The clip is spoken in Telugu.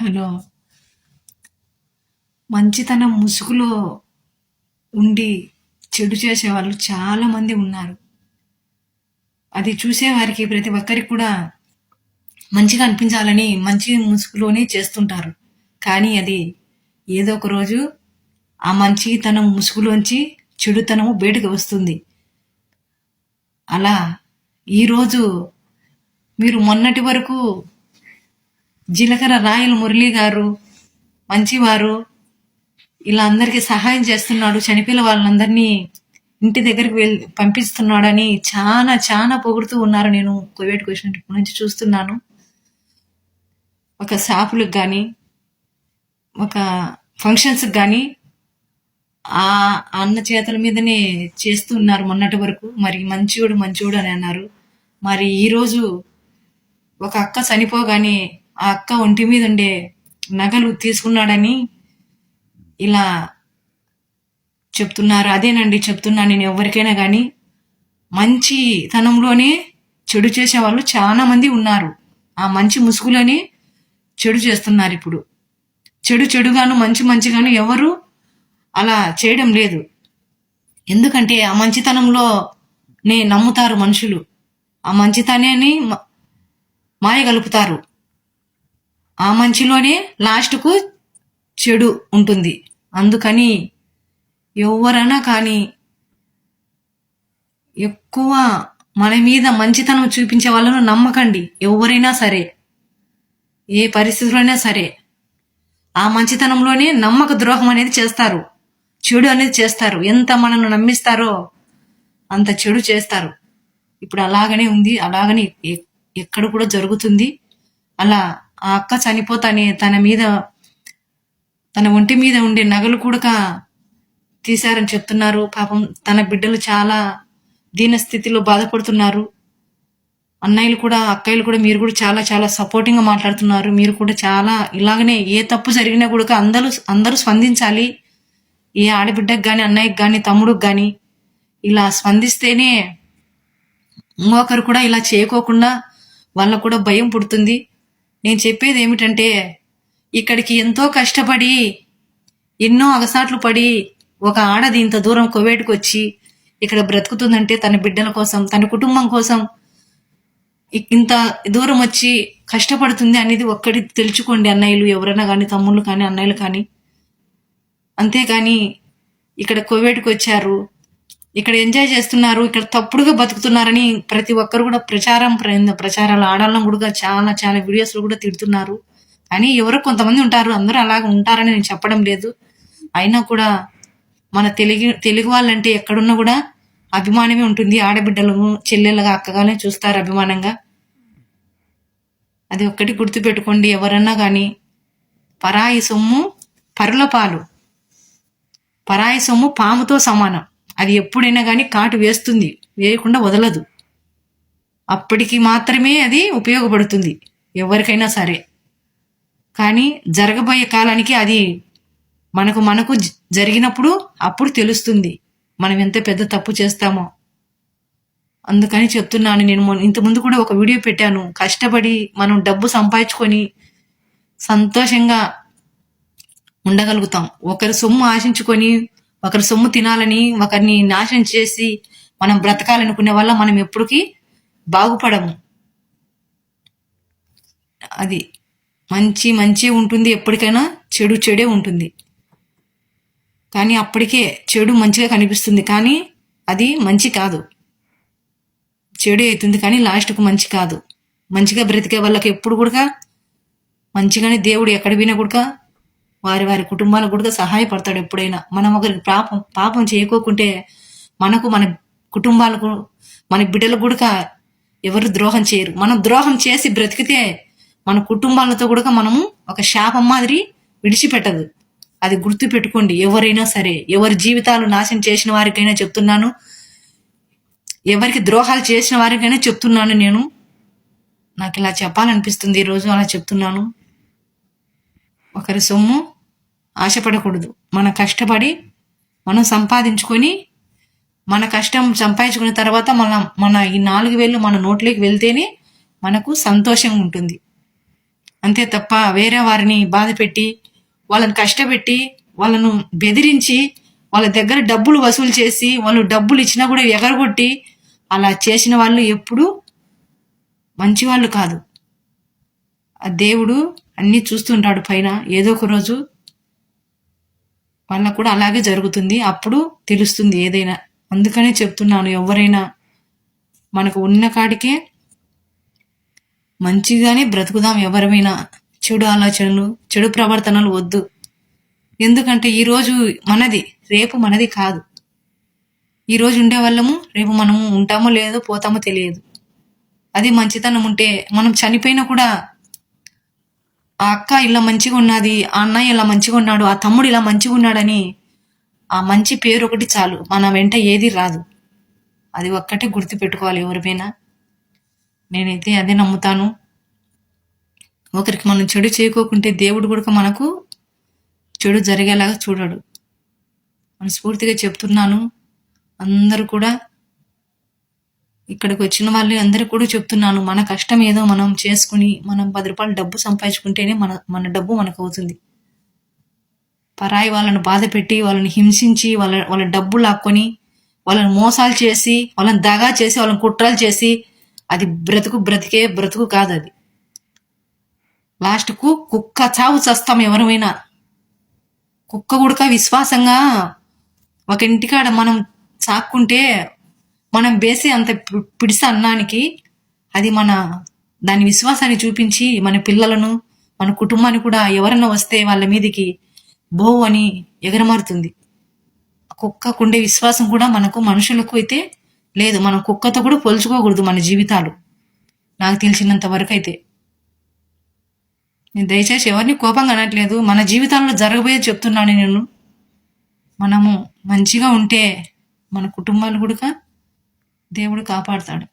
హలో. మంచితనం ముసుగులో ఉండి చెడు చేసే వాళ్ళు చాలామంది ఉన్నారు. అది చూసేవారికి ప్రతి ఒక్కరికి కూడా మంచిగా అనిపించాలని మంచి ముసుగులోనే చేస్తుంటారు. కానీ అది ఏదో ఒక రోజు ఆ మంచితనం ముసుగులోంచి చెడుతనము బయటకు వస్తుంది. అలా ఈరోజు మీరు మొన్నటి వరకు జీలకర్ర రాయల మురళి గారు మంచివారు ఇలా అందరికీ సహాయం చేస్తున్నాడు చనిపోయిన వాళ్ళందరినీ ఇంటి దగ్గరికి వెళ్ళి పంపిస్తున్నాడని చాలా చాలా పొగుడుతూ ఉన్నారు. నేను కోవిడ్ క్వశ్చన్ నుంచి చూస్తున్నాను. ఒక షాపులకు కానీ ఒక ఫంక్షన్స్కి కానీ ఆ అన్న చేతుల మీదనే చేస్తున్నారు మొన్నటి వరకు. మరి మంచివాడు మంచివాడు అని అన్నారు. మరి ఈరోజు ఒక అక్క చనిపోగానే ఆ అక్క ఒంటి మీద ఉండే నగలు తీసుకున్నాడని ఇలా చెప్తున్నారు. అదేనండి చెప్తున్నాను నేను ఎవరికైనా కానీ మంచితనంలోనే చెడు చేసే వాళ్ళు చాలా మంది ఉన్నారు. ఆ మంచి ముసుగులోనే చెడు చేస్తున్నారు ఇప్పుడు. చెడు చెడుగాను మంచి మంచిగాను ఎవరు అలా చేయడం లేదు. ఎందుకంటే ఆ మంచితనంలో నే నమ్ముతారు మనుషులు. ఆ మంచితనాన్ని మ- ఆ మంచిలోనే లాస్ట్కు చెడు ఉంటుంది. అందుకని ఎవరైనా కానీ ఎక్కువ మన మీద మంచితనం చూపించే వాళ్ళను నమ్మకండి. ఎవరైనా సరే ఏ పరిస్థితులైనా సరే ఆ మంచితనంలోనే నమ్మక ద్రోహం అనేది చేస్తారు. చెడు అనేది చేస్తారు. ఎంత మనల్ని నమ్మిస్తారో అంత చెడు చేస్తారు. ఇప్పుడు అలాగనే ఉంది అలాగనే ఎ- ఎక్కడ కూడా జరుగుతుంది. అలా ఆ అక్క చనిపోతానే తన మీద తన ఒంటి మీద ఉండే నగలు కూడా తీశారని చెప్తున్నారు. పాపం తన బిడ్డలు చాలా దీన స్థితిలో బాధపడుతున్నారు. అన్నయ్యలు కూడా అక్కయ్యలు కూడా మీరు కూడా చాలా చాలా సపోర్టింగ్గా మాట్లాడుతున్నారు. మీరు కూడా చాలా ఇలాగనే ఏ తప్పు జరిగినా కూడా అందరూ అందరూ స్పందించాలి. ఏ ఆడబిడ్డకు కానీ అన్నయ్యకి కానీ తమ్ముడికి కానీ ఇలా స్పందిస్తేనే ఇంకొకరు కూడా ఇలా చేయకోకుండా వాళ్ళకు కూడా భయం పుడుతుంది. నేను చెప్పేది ఏమిటంటే ఇక్కడికి ఎంతో కష్టపడి ఎన్నో అగసాట్లు పడి ఒక ఆడది ఇంత దూరం కువైట్కి వచ్చి ఇక్కడ బ్రతుకుతుందంటే తన బిడ్డల కోసం తన కుటుంబం కోసం ఇంత దూరం వచ్చి కష్టపడుతుంది అనేది ఒక్కటి తెలుసుకోండి అన్నయ్యలు ఎవరైనా కానీ తమ్ముళ్ళు కానీ అన్నయ్యలు కానీ. అంతేకాని ఇక్కడ కోవేటుకు వచ్చారు ఇక్కడ ఎంజాయ్ చేస్తున్నారు ఇక్కడ తప్పుడుగా బతుకుతున్నారని ప్రతి ఒక్కరు కూడా ప్రచారం ప్ర- ప్రచారాలు ఆడాలని కూడా చాలా చాలా వీడియోస్లో కూడా తిడుతున్నారు. కానీ ఎవరో కొంతమంది ఉంటారు అందరూ అలాగ ఉంటారని నేను చెప్పడం లేదు. అయినా కూడా మన తెలుగు తెలుగు వాళ్ళంటే ఎక్కడున్నా కూడా అభిమానమే ఉంటుంది. ఆడబిడ్డలను చెల్లెలుగా అక్కగానే చూస్తారు అభిమానంగా. అది ఒక్కటి గుర్తుపెట్టుకోండి ఎవరన్నా కానీ పరాయి సొమ్ము పరుల పాలు. పరాయి సొమ్ము పాముతో సమానం. అది ఎప్పుడైనా కానీ కాటు వేస్తుంది వేయకుండా వదలదు. అప్పటికి మాత్రమే అది ఉపయోగపడుతుంది ఎవరికైనా సరే. కానీ జరగబోయే కాలానికి అది మనకు మనకు జ- జరిగినప్పుడు అప్పుడు తెలుస్తుంది మనం ఎంత పెద్ద తప్పు చేస్తామో. అందుకని చెప్తున్నాను నేను ఇంతకుముందు కూడా ఒక వీడియో పెట్టాను. కష్టపడి మనం డబ్బు సంపాదించుకొని సంతోషంగా ఉండగలుగుతాం. ఒకరి సొమ్ము ఆశించుకొని ఒకరి సొమ్ము తినాలని ఒకరిని నాశనం చేసి మనం బ్రతకాలనుకునే వల్ల మనం ఎప్పటికీ బాగుపడము. అది మంచి మంచి ఉంటుంది ఎప్పటికైనా చెడు చెడే ఉంటుంది. కానీ అప్పటికే చెడు మంచిగా కనిపిస్తుంది. కానీ అది మంచి కాదు. చెడు అవుతుంది కానీ లాస్ట్కు మంచి కాదు. మంచిగా బ్రతికే వాళ్ళకి ఎప్పుడు కూడా మంచిగానే దేవుడు ఎక్కడ పోయినా కూడా వారి వారి కుటుంబాలకు కూడా సహాయపడతాడు ఎప్పుడైనా. మనం ఒకరికి పాపం పాపం చేయకోకుంటే మనకు మన కుటుంబాలకు మన బిడ్డలకు కూడా ఎవరు ద్రోహం చేయరు. మనం ద్రోహం చేసి బ్రతికితే మన కుటుంబాలతో కూడా మనము ఒక శాపం మాదిరి విడిచిపెట్టదు. అది గుర్తు పెట్టుకోండి. ఎవరైనా సరే ఎవరి జీవితాలు నాశనం చేసిన వారికైనా చెప్తున్నాను. ఎవరికి ద్రోహాలు చేసిన వారికైనా చెప్తున్నాను నేను. నాకు ఇలా చెప్పాలనిపిస్తుంది ఈరోజు అలా చెప్తున్నాను. ఒకరి సొమ్ము ఆశపడకూడదు. మన కష్టపడి మనం సంపాదించుకొని మన కష్టం సంపాదించుకున్న తర్వాత మన మన ఈ నాలుగు వేలు మన నోట్లోకి వెళ్తేనే మనకు సంతోషం ఉంటుంది. అంతే తప్ప వేరే వారిని బాధ పెట్టి వాళ్ళని కష్టపెట్టి వాళ్ళను బెదిరించి వాళ్ళ దగ్గర డబ్బులు వసూలు చేసి వాళ్ళు డబ్బులు ఇచ్చినా కూడా ఎగరగొట్టి అలా చేసిన వాళ్ళు ఎప్పుడు మంచి వాళ్ళు కాదు. ఆ దేవుడు అన్నీ చూస్తుంటాడు పైన. ఏదో ఒక రోజు వాళ్ళకు కూడా అలాగే జరుగుతుంది. అప్పుడు తెలుస్తుంది ఏదైనా. అందుకనే చెప్తున్నాను ఎవరైనా మనకు ఉన్న కాడికే మంచిగానే బ్రతుకుదాం ఎవరమైనా చెడు ఆలోచనలు చెడు ప్రవర్తనలు వద్దు. ఎందుకంటే ఈరోజు మనది రేపు మనది కాదు. ఈరోజు ఉండే వాళ్ళము రేపు మనము ఉంటామో లేదో పోతామో తెలియదు. అది మంచితనం ఉంటే మనం చనిపోయినా కూడా ఆ అక్క ఇలా మంచిగా ఉన్నది ఆ అన్నయ్య ఇలా మంచిగా ఉన్నాడు ఆ తమ్ముడు ఇలా మంచిగా ఉన్నాడని ఆ మంచి పేరు ఒకటి చాలు మన వెంట ఏది రాదు. అది ఒక్కటే గుర్తు పెట్టుకోవాలి ఎవరిపైనా నేనైతే అదే నమ్ముతాను. ఒకరికి మనం చెడు చేయకోకుంటే దేవుడు కూడా మనకు చెడు జరిగేలాగా చూడడు. మనస్ఫూర్తిగా చెప్తున్నాను. అందరూ కూడా ఇక్కడికి వచ్చిన వాళ్ళు అందరికీ కూడా చెప్తున్నాను మన కష్టం ఏదో మనం చేసుకుని మనం పది రూపాయలు డబ్బు సంపాదించుకుంటేనే మన మన డబ్బు మనకు అవుతుంది పరాయి వాళ్ళని బాధ పెట్టి వాళ్ళని హింసించి వాళ్ళ వాళ్ళ డబ్బు లాక్కొని వాళ్ళని మోసాలు చేసి వాళ్ళని దగా చేసి వాళ్ళని కుట్రలు చేసి అది బ్రతుకు బ్రతికే బ్రతుకు కాదు అది లాస్ట్కు కుక్క చావు చస్తాం ఎవరమైనా. కుక్క గుడక విశ్వాసంగా ఒక ఇంటికాడ మనం సాక్కుంటే మనం వేసే అంత పి- పిడిస అన్నానికి అది మన దాని విశ్వాసాన్ని చూపించి మన పిల్లలను మన కుటుంబాన్ని కూడా ఎవరన్నా వస్తే వాళ్ళ మీదకి బో అని ఎగరమారుతుంది. కుక్కకుండే విశ్వాసం కూడా మనకు మనుషులకు అయితే లేదు. మనం కుక్కతో కూడా పోల్చుకోకూడదు మన జీవితాలు. నాకు తెలిసినంత వరకు అయితే. నేను దయచేసి ఎవరిని కోపంగా అనట్లేదు. మన జీవితాల్లో జరగబోయే చెప్తున్నాను నేను. మనము మంచిగా ఉంటే మన కుటుంబాలు కూడా దేవుడు కాపాడుతాడు.